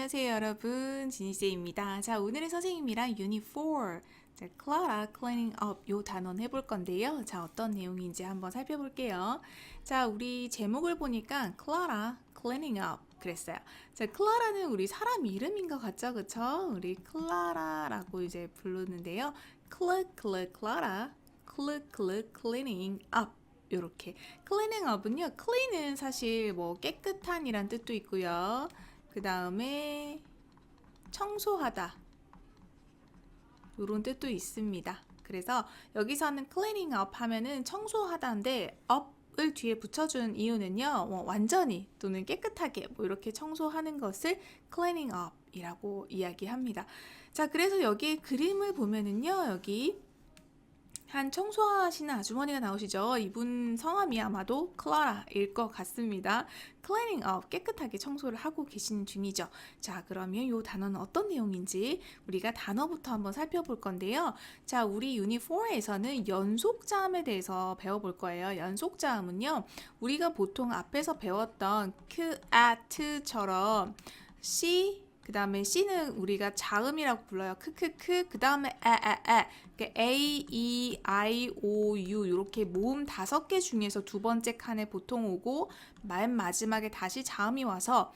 안녕하세요 여러분 지니제입니다. 자 오늘의 선생님이랑 유닛 4 자, 클라라 cleaning up 요 단원 해볼 건데요. 자 어떤 내용인지 한번 살펴볼게요. 자 우리 제목을 보니까 클라라 cleaning up 그랬어요. 자 클라라는 우리 사람 이름인 것 같죠, 그쵸? 우리 클라라라고 이제 부르는데요. 클르 클르 클라라 클르 클르 cleaning up 요렇게 cleaning up은요. clean은 사실 뭐 깨끗한이란 뜻도 있고요. 그 다음에 청소하다 이런 뜻도 있습니다. 그래서 여기서는 cleaning up 하면은 청소하다인데 up을 뒤에 붙여준 이유는요, 뭐 완전히 또는 깨끗하게 뭐 이렇게 청소하는 것을 cleaning up이라고 이야기합니다. 자, 그래서 여기 그림을 보면은요, 여기 한 청소하시는 아주머니가 나오시죠. 이분 성함이 아마도 클라라일 것 같습니다. cleaning up 깨끗하게 청소를 하고 계시는 중이죠. 자, 그러면 이 단어는 어떤 내용인지 우리가 단어부터 한번 살펴볼 건데요. 자, 우리 유닛 4에서는 연속자음에 대해서 배워볼 거예요. 연속자음은요, 우리가 보통 앞에서 배웠던 그, at처럼 c 그 다음에 C는 우리가 자음이라고 불러요. 크크크. 그 다음에 에에에. A, E, I, O, U 이렇게 모음 다섯 개 중에서 두 번째 칸에 보통 오고 맨 마지막에 다시 자음이 와서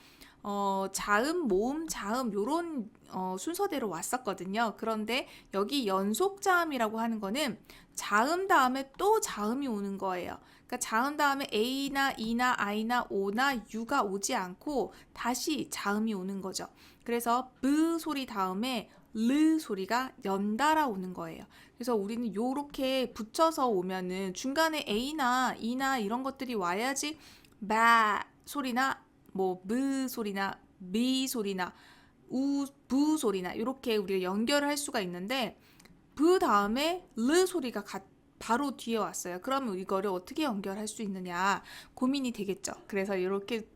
어, 자음, 모음, 자음 요런 어, 순서대로 왔었거든요. 그런데 여기 연속 자음이라고 하는 거는 자음 다음에 또 자음이 오는 거예요. 그러니까 자음 다음에 A나 E나 I나 O나 U가 오지 않고 다시 자음이 오는 거죠. 그래서 브 소리 다음에 르 소리가 연달아 오는 거예요. 그래서 우리는 요렇게 붙여서 오면은 중간에 A나 E나 이런 것들이 와야지 바 소리나 뭐브 소리나 미 소리나 우, 부 소리나 이렇게 우리가 연결을 할 수가 있는데 브 다음에 르 소리가 가, 바로 뒤에 왔어요. 그러면 이거를 어떻게 연결할 수 있느냐 고민이 되겠죠. 그래서 이렇게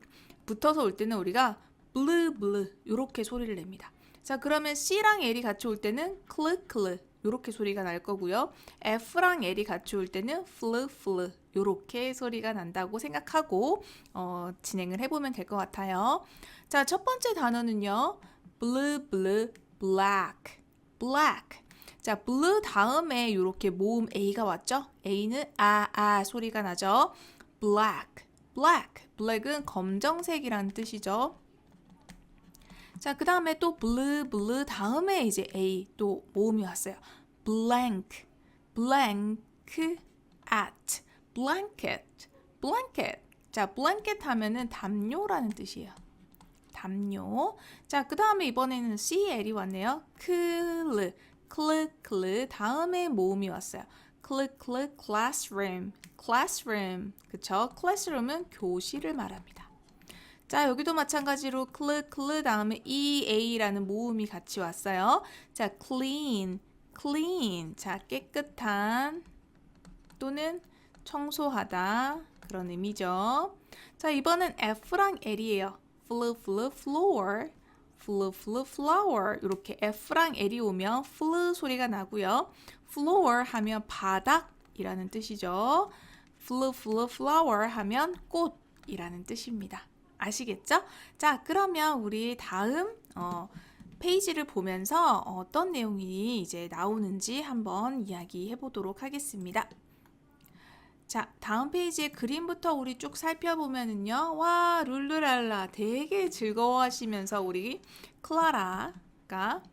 붙어서 올 때는 우리가 블루 블루 이렇게 소리를 냅니다. 자 그러면 C랑 L이 같이 올 때는 클르 클르 이렇게 소리가 날 거고요. F랑 L이 같이 올 때는 플루 플루 이렇게 소리가 난다고 생각하고 어, 진행을 해보면 될 것 같아요. 자 첫 번째 단어는요. blue blue black black 자 blue 다음에 이렇게 모음 A가 왔죠? A는 아 아 소리가 나죠? black black black은 검정색이라는 뜻이죠. 자, 그 다음에 또 blue, blue 다음에 이제 A 또 모음이 왔어요. blank, blank, at, blanket, blanket. 자, blanket 하면은 담요라는 뜻이에요. 담요. 자, 그 다음에 이번에는 CL이 왔네요. 클, 클, 클. 다음에 모음이 왔어요. 클, 클, classroom, classroom. 그쵸? classroom은 교실을 말합니다. 자, 여기도 마찬가지로 클, 클 다음에 EA라는 모음이 같이 왔어요. 자, clean, clean. 자, 깨끗한 또는 청소하다. 그런 의미죠. 자, 이번엔 F랑 L이에요. flu, flu, floor. flu, flu, flower. 이렇게 F랑 L이 오면 flu 소리가 나고요. floor 하면 바닥이라는 뜻이죠. flu, flu, flower 하면 꽃이라는 뜻입니다. 아시겠죠? 자, 그러면 우리 다음 어, 페이지를 보면서 어떤 내용이 이제 나오는지 한번 이야기해 보도록 하겠습니다. 자, 다음 페이지의 그림부터 우리 쭉 살펴보면은요. 와, 룰루랄라 되게 즐거워하시면서 우리 클라라가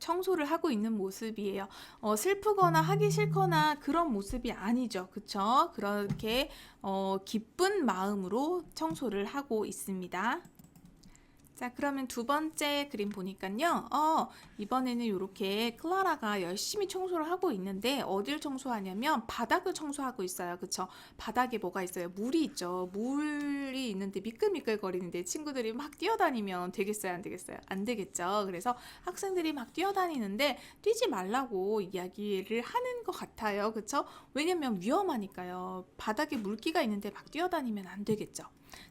청소를 하고 있는 모습이에요. 어, 슬프거나 하기 싫거나 그런 모습이 아니죠. 그쵸? 그렇게 어, 기쁜 마음으로 청소를 하고 있습니다. 자, 그러면 두 번째 그림 보니까요. 어, 이번에는 이렇게 클라라가 열심히 청소를 하고 있는데 어딜 청소하냐면 바닥을 청소하고 있어요. 그쵸? 바닥에 뭐가 있어요? 물이 있죠. 물이 있는데 미끌미끌 거리는데 친구들이 막 뛰어다니면 되겠어요? 안 되겠어요? 안 되겠죠. 그래서 학생들이 막 뛰어다니는데 뛰지 말라고 이야기를 하는 것 같아요. 그쵸? 왜냐면 위험하니까요. 바닥에 물기가 있는데 막 뛰어다니면 안 되겠죠.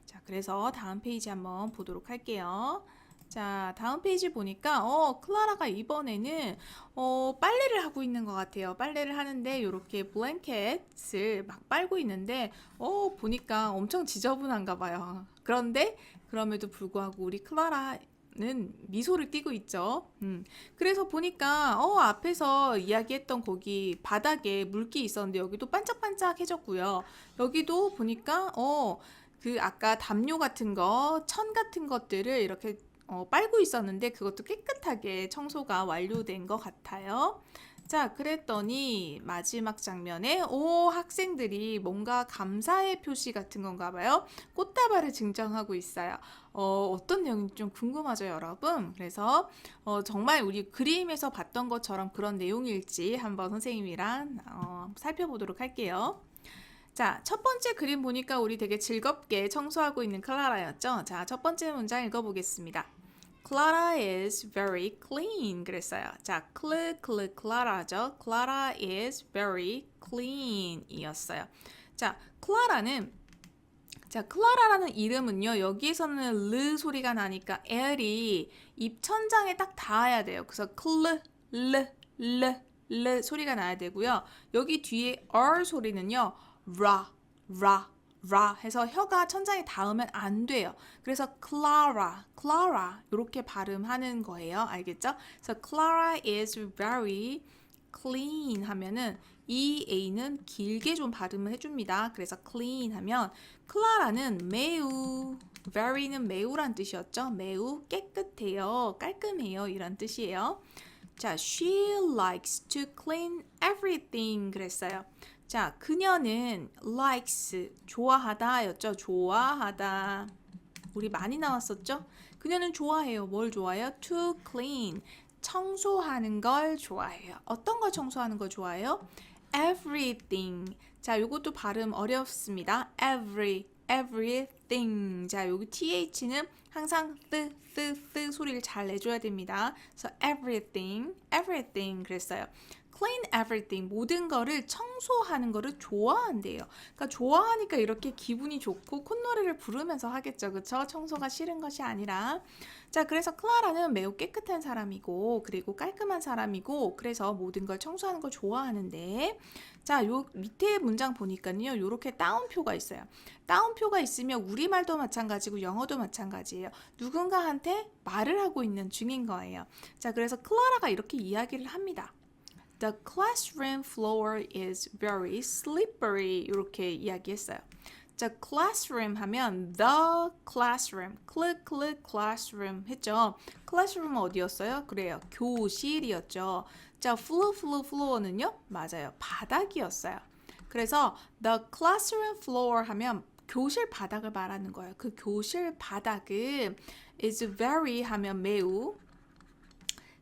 자, 그래서 다음 페이지 한번 보도록 할게요. 자, 다음 페이지 보니까 어, 클라라가 이번에는 어, 빨래를 하고 있는 것 같아요. 빨래를 하는데 이렇게 블랭켓을 막 빨고 있는데 어, 보니까 엄청 지저분한가 봐요. 그런데 그럼에도 불구하고 우리 클라라 는 미소를 띠고 있죠. 음. 그래서 보니까 어, 앞에서 이야기했던 거기 바닥에 물기 있었는데 여기도 반짝반짝해졌고요. 여기도 보니까 어, 그 아까 담요 같은 거, 천 같은 것들을 이렇게 어, 빨고 있었는데 그것도 깨끗하게 청소가 완료된 것 같아요. 자, 그랬더니 마지막 장면에 오 학생들이 뭔가 감사의 표시 같은 건가 봐요. 꽃다발을 증정하고 있어요. 어, 어떤 내용인지 좀 궁금하죠, 여러분? 그래서 어, 정말 우리 그림에서 봤던 것처럼 그런 내용일지 한번 선생님이랑 어, 살펴보도록 할게요. 자, 첫 번째 그림 보니까 우리 되게 즐겁게 청소하고 있는 클라라였죠? 자, 첫 번째 문장 읽어보겠습니다. Clara is very clean. 그랬어요. 자, 클, 클, 클라라죠. Clara is very clean 이었어요. 자, 클라라는 자, 클라라라는 이름은요, 여기에서는 르 소리가 나니까 L이 입 천장에 딱 닿아야 돼요. 그래서 클, 르, 르, 르 소리가 나야 되고요. 여기 뒤에 R 소리는요, 라, 라, 라 해서 혀가 천장에 닿으면 안 돼요. 그래서 Clara, Clara 이렇게 발음하는 거예요. 알겠죠? 그래서 Clara is very clean 하면은 이 A는 길게 좀 발음을 해줍니다. 그래서 clean 하면 클라라는 매우 very는 매우란 뜻이었죠. 매우 깨끗해요, 깔끔해요 이런 뜻이에요. 자, she likes to clean everything 그랬어요. 자, 그녀는 likes 좋아하다였죠. 좋아하다. 우리 많이 나왔었죠? 그녀는 좋아해요. 뭘 좋아해요? to clean. 청소하는 걸 좋아해요. 어떤 걸 청소하는 걸 좋아해요? everything. 자, 요것도 발음 어렵습니다. every, everything. 자, 여기 th는 항상 th, th, th 소리를 잘 내줘야 됩니다. 그래서 everything, everything 그랬어요. Clean everything 모든 거를 청소하는 거를 좋아한대요. 그러니까 좋아하니까 이렇게 기분이 좋고 콧노래를 부르면서 하겠죠. 그쵸? 청소가 싫은 것이 아니라. 자, 그래서 클라라는 매우 깨끗한 사람이고 그리고 깔끔한 사람이고 그래서 모든 걸 청소하는 걸 좋아하는데 자, 요 밑에 문장 보니까요. 요렇게 따옴표가 있어요. 따옴표가 있으면 우리말도 마찬가지고 영어도 마찬가지예요. 누군가한테 말을 하고 있는 중인 거예요. 자, 그래서 클라라가 이렇게 이야기를 합니다. The classroom floor is very slippery. 이렇게 이야기했어요. 자, classroom 하면 the classroom, 클릭 클릭 classroom 했죠. classroom은 어디였어요? 그래요. 교실이었죠. 자, floor, floor, floor는요? 맞아요. 바닥이었어요. 그래서 the classroom floor 하면 교실 바닥을 말하는 거예요. 그 교실 바닥은 is very 하면 매우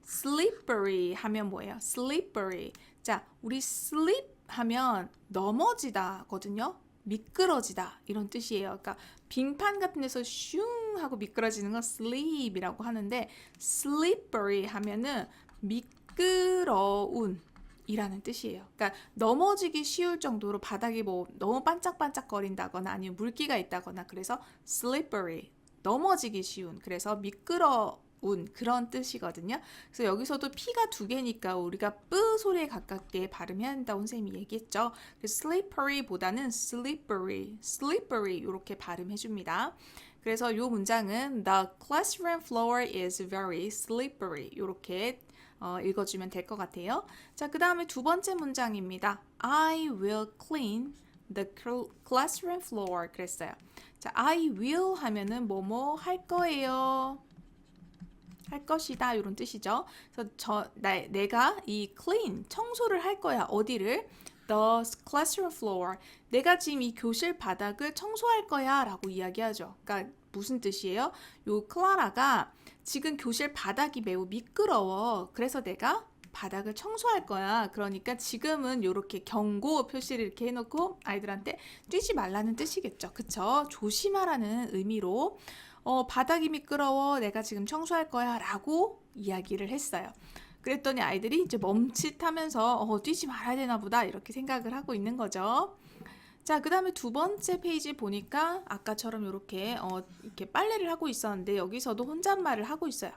slippery 하면 뭐예요? slippery. 자, 우리 slip 하면 넘어지다거든요. 미끄러지다 이런 뜻이에요. 그러니까 빙판 같은 데서 슝 하고 미끄러지는 건 slip이라고 하는데 slippery 하면은 미끄러운 이라는 뜻이에요. 그러니까 넘어지기 쉬울 정도로 바닥이 뭐 너무 반짝반짝거린다거나 아니면 물기가 있다거나 그래서 slippery 넘어지기 쉬운 그래서 미끄러 운 그런 뜻이거든요. 그래서 여기서도 P가 두 개니까 우리가 뿌 소리에 가깝게 발음해야 한다고 선생님이 얘기했죠. 그래서 slippery보다는 slippery, slippery 이렇게 발음해 줍니다. 그래서 이 문장은 The classroom floor is very slippery 이렇게 어, 읽어주면 될 것 같아요. 자, 그 다음에 두 번째 문장입니다. I will clean the classroom floor 그랬어요. 자, I will 하면은 뭐뭐 할 거예요. 할 것이다 이런 뜻이죠. 그래서 저 나, 내가 이 clean 청소를 할 거야. 어디를? The classroom floor. 내가 지금 이 교실 바닥을 청소할 거야라고 이야기하죠. 그러니까 무슨 뜻이에요? 요 클라라가 지금 교실 바닥이 매우 미끄러워. 그래서 내가 바닥을 청소할 거야. 그러니까 지금은 이렇게 경고 표시를 이렇게 해놓고 아이들한테 뛰지 말라는 뜻이겠죠. 그쵸? 조심하라는 의미로 어, 바닥이 미끄러워. 내가 지금 청소할 거야. 라고 이야기를 했어요. 그랬더니 아이들이 이제 멈칫하면서 어, 뛰지 말아야 되나 보다. 이렇게 생각을 하고 있는 거죠. 자, 그 다음에 두 번째 페이지 보니까 아까처럼 이렇게, 어, 이렇게 빨래를 하고 있었는데 여기서도 혼잣말을 하고 있어요.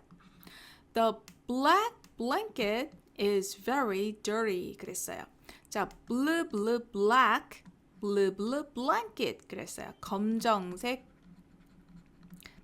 The black blanket is very dirty. 그랬어요. 자, blue, blue, black, blue, blue, blanket. 그랬어요. 검정색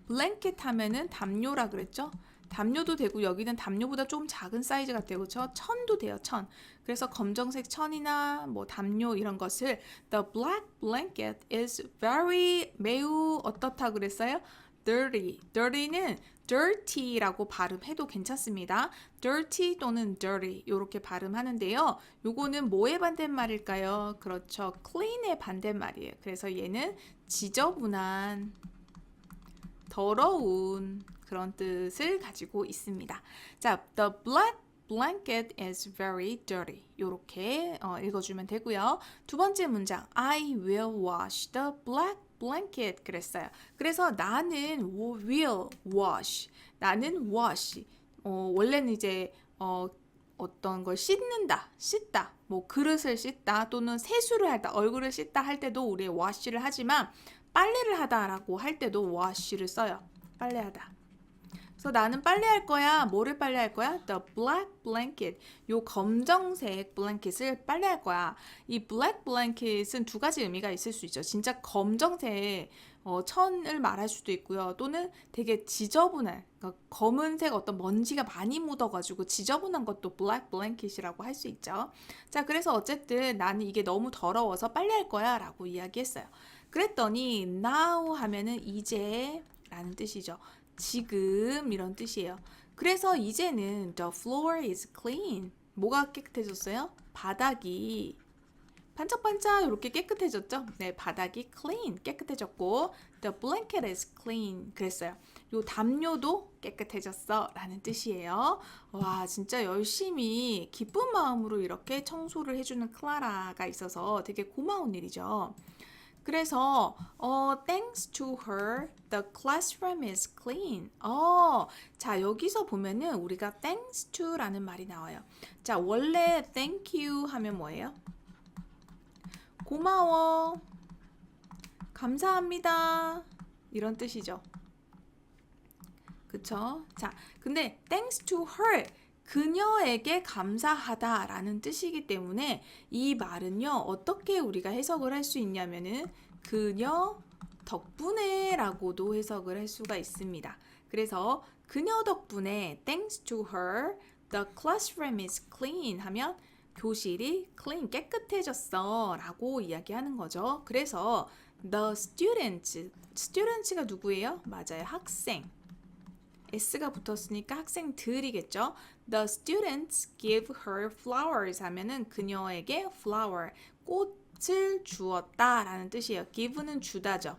blanket 하면은 담요라 그랬죠? 담요도 되고 여기는 담요보다 좀 작은 사이즈 같아요. 그렇죠? 천도 돼요. 천. 그래서 검정색 천이나 뭐 담요 이런 것을 the black blanket is very 매우 어떻다 그랬어요? dirty. dirty는 dirty라고 발음해도 괜찮습니다. dirty 또는 dirty 이렇게 발음하는데요. 요거는 뭐의 반대말일까요? 그렇죠. clean의 반대말이에요. 그래서 얘는 지저분한 더러운 그런 뜻을 가지고 있습니다. 자, the black blanket is very dirty. 이렇게 어, 읽어주면 되고요. 두 번째 문장, I will wash the black blanket. 그랬어요. 그래서 나는 will wash. 나는 wash. 어, 원래는 이제 어, 어떤 걸 씻는다, 씻다, 뭐 그릇을 씻다 또는 세수를 하다, 얼굴을 씻다 할 때도 우리 wash를 하지만 빨래를 하다라고 할 때도 wash를 써요. 빨래하다. 그래서 나는 빨래할 거야. 뭐를 빨래할 거야? The black blanket. 요 검정색 블랭킷을 빨래할 거야. 이 black blanket은 두 가지 의미가 있을 수 있죠. 진짜 검정색 어, 천을 말할 수도 있고요. 또는 되게 지저분한 그러니까 검은색 어떤 먼지가 많이 묻어가지고 지저분한 것도 black blanket이라고 할 수 있죠. 자, 그래서 어쨌든 나는 이게 너무 더러워서 빨래할 거야 라고 이야기했어요. 그랬더니 now 하면은 이제 라는 뜻이죠. 지금 이런 뜻이에요. 그래서 이제는 the floor is clean. 뭐가 깨끗해졌어요? 바닥이 반짝반짝 이렇게 깨끗해졌죠? 네, 바닥이 clean 깨끗해졌고 the blanket is clean 그랬어요. 요 담요도 깨끗해졌어 라는 뜻이에요. 와, 진짜 열심히 기쁜 마음으로 이렇게 청소를 해주는 클라라가 있어서 되게 고마운 일이죠. 그래서 어, thanks to her, the classroom is clean. 어, 자 여기서 보면은 우리가 thanks to라는 말이 나와요. 자 원래 thank you 하면 뭐예요? 고마워, 감사합니다 이런 뜻이죠. 그쵸? 자, 근데 thanks to her 그녀에게 감사하다라는 뜻이기 때문에 이 말은요, 어떻게 우리가 해석을 할 수 있냐면은 그녀 덕분에 라고도 해석을 할 수가 있습니다. 그래서 그녀 덕분에 thanks to her the classroom is clean 하면 교실이 clean 깨끗해졌어 라고 이야기하는 거죠. 그래서 the students students가 누구예요? 맞아요. 학생. S가 붙었으니까 학생들이겠죠. The students give her flowers 하면은 그녀에게 flower, 꽃을 주었다라는 뜻이에요. give는 주다죠.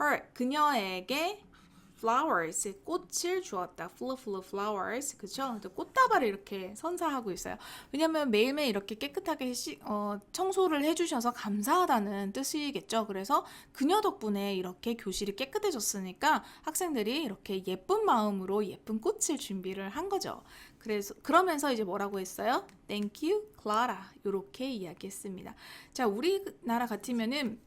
her, 그녀에게 flowers, 꽃을 주었다. full full flowers. 그쵸? 꽃다발을 이렇게 선사하고 있어요. 왜냐면 매일매일 이렇게 깨끗하게 시, 어, 청소를 해주셔서 감사하다는 뜻이겠죠. 그래서 그녀 덕분에 이렇게 교실이 깨끗해졌으니까 학생들이 이렇게 예쁜 마음으로 예쁜 꽃을 준비를 한 거죠. 그래서 그러면서 이제 뭐라고 했어요? Thank you, Clara. 이렇게 이야기했습니다. 자, 우리나라 같으면은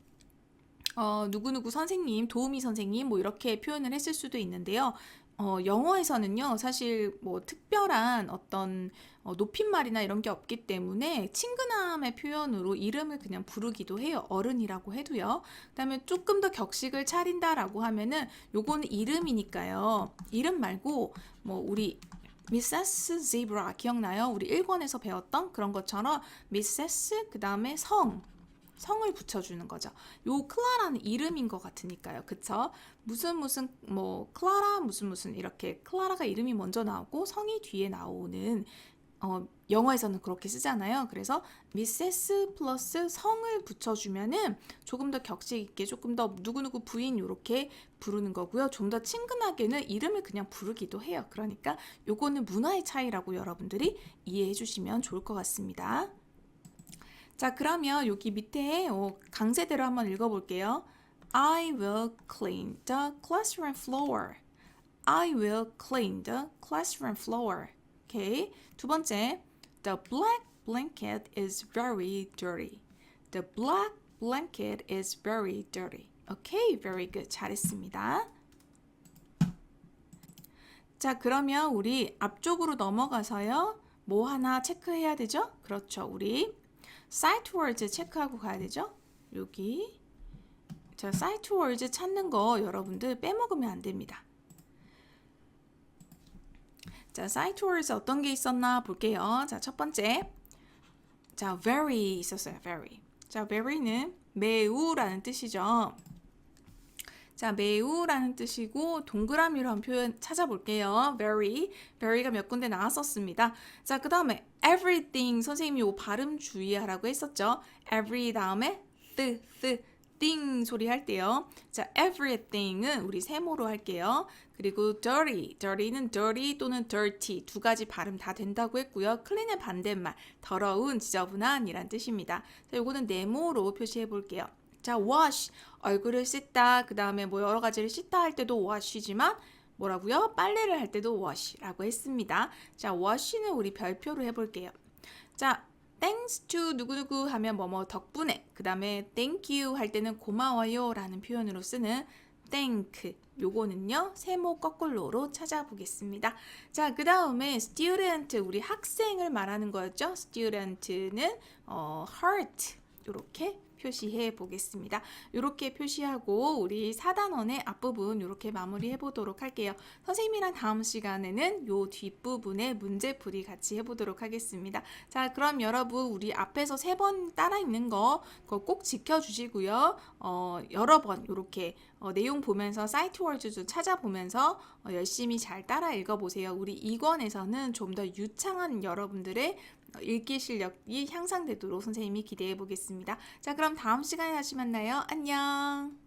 어, 누구누구 선생님, 도우미 선생님, 뭐 이렇게 표현을 했을 수도 있는데요. 어, 영어에서는요, 사실 뭐 특별한 어떤 어, 높임말이나 이런 게 없기 때문에 친근함의 표현으로 이름을 그냥 부르기도 해요. 어른이라고 해도요. 그 다음에 조금 더 격식을 차린다라고 하면은 요거는 이름이니까요. 이름 말고 뭐 우리 미세스 제브라 기억나요? 우리 1권에서 배웠던 그런 것처럼 미세스 그 다음에 성 성을 붙여주는 거죠. 요 클라라는 이름인 것 같으니까요. 그쵸? 무슨 무슨 뭐 클라라 무슨 무슨 이렇게 클라라가 이름이 먼저 나오고 성이 뒤에 나오는 어, 영어에서는 그렇게 쓰잖아요. 그래서 미세스 플러스 성을 붙여주면은 조금 더 격식 있게 조금 더 누구누구 부인 이렇게 부르는 거고요. 좀 더 친근하게는 이름을 그냥 부르기도 해요. 그러니까 요거는 문화의 차이라고 여러분들이 이해해 주시면 좋을 것 같습니다. 자, 그러면 여기 밑에 어, 강세대로 한번 읽어볼게요. I will clean the classroom floor. I will clean the classroom floor. 오케이. 두 번째, the black blanket is very dirty. The black blanket is very dirty. Okay, very good. 잘했습니다. 자, 그러면 우리 앞쪽으로 넘어가서요. 뭐 하나 체크해야 되죠? 그렇죠. 우리 words 체크하고 가야 되죠? 여기. 자, words 찾는 거 여러분들 빼먹으면 안 됩니다. 자, words 어떤 게 있었나 볼게요. 자, 첫 번째. 자, very 있었어요. very. 자, very는 매우라는 뜻이죠. 자, 매우라는 뜻이고 동그라미로 한 표현 찾아볼게요. very, very가 몇 군데 나왔었습니다. 자, 그 다음에 everything 선생님이 요 발음 주의하라고 했었죠. every 다음에 th, th, thing 소리 할 때요. 자, everything은 우리 세모로 할게요. 그리고 dirty, dirty는 dirty 또는 dirty 두 가지 발음 다 된다고 했고요. clean의 반대말, 더러운, 지저분한이란 뜻입니다. 자, 요거는 네모로 표시해 볼게요. 자, wash 얼굴을 씻다. 그 다음에 뭐 여러 가지를 씻다 할 때도 wash이지만 뭐라고요? 빨래를 할 때도 wash라고 했습니다. 자, wash는 우리 별표로 해볼게요. 자, thanks to 누구누구 하면 뭐뭐 덕분에 그 다음에 thank you 할 때는 고마워요 라는 표현으로 쓰는 thank 요거는요 세모 거꾸로로 찾아보겠습니다. 자, 그 다음에 student 우리 학생을 말하는 거였죠. student는 어, heart 이렇게 표시해 보겠습니다. 이렇게 표시하고 우리 4단원의 앞부분 이렇게 마무리해 보도록 할게요. 선생님이랑 다음 시간에는 요 뒷부분에 문제풀이 같이 해보도록 하겠습니다. 자, 그럼 여러분 우리 앞에서 세 번 따라 읽는 거 그거 꼭 지켜주시고요. 어, 여러 번 이렇게 어, 내용 보면서 사이트 월드도 찾아보면서 어, 열심히 잘 따라 읽어보세요. 우리 2권에서는 좀 더 유창한 여러분들의 어, 읽기 실력이 향상되도록 선생님이 기대해 보겠습니다. 자, 그럼 다음 시간에 다시 만나요. 안녕.